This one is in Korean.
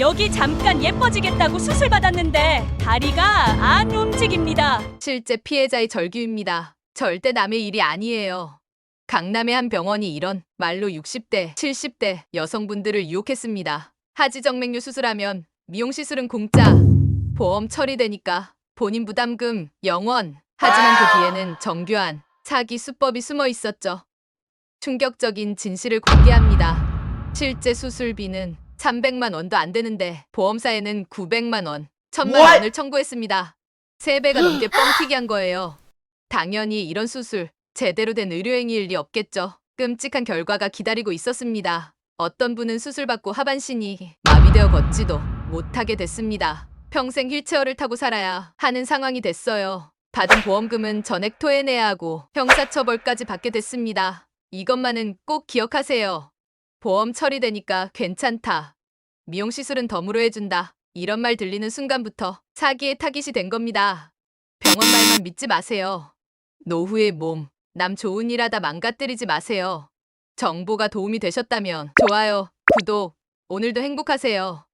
여기 잠깐 예뻐지겠다고 수술 받았는데 다리가 안 움직입니다. 실제 피해자의 절규입니다. 절대 남의 일이 아니에요. 강남의 한 병원이 이런 말로 60대, 70대 여성분들을 유혹했습니다. 하지정맥류 수술하면 미용 시술은 공짜. 보험 처리되니까 본인 부담금 0원. 하지만 그 뒤에는 정교한 사기 수법이 숨어 있었죠. 충격적인 진실을 공개합니다. 실제 수술비는 300만 원도 안 되는데 보험사에는 900만 원, 1000만 What? 원을 청구했습니다. 3배가 넘게 뻥튀기 한 거예요. 당연히 이런 수술 제대로 된 의료행위일 리 없겠죠. 끔찍한 결과가 기다리고 있었습니다. 어떤 분은 수술받고 하반신이 마비되어 걷지도 못하게 됐습니다. 평생 휠체어를 타고 살아야 하는 상황이 됐어요. 받은 보험금은 전액 토해내야 하고 형사처벌까지 받게 됐습니다. 이것만은 꼭 기억하세요. 보험 처리되니까 괜찮다. 미용 시술은 덤으로 해준다. 이런 말 들리는 순간부터 사기의 타깃이 된 겁니다. 병원 말만 믿지 마세요. 노후의 몸, 남 좋은 일 하다 망가뜨리지 마세요. 정보가 도움이 되셨다면 좋아요, 구독, 오늘도 행복하세요.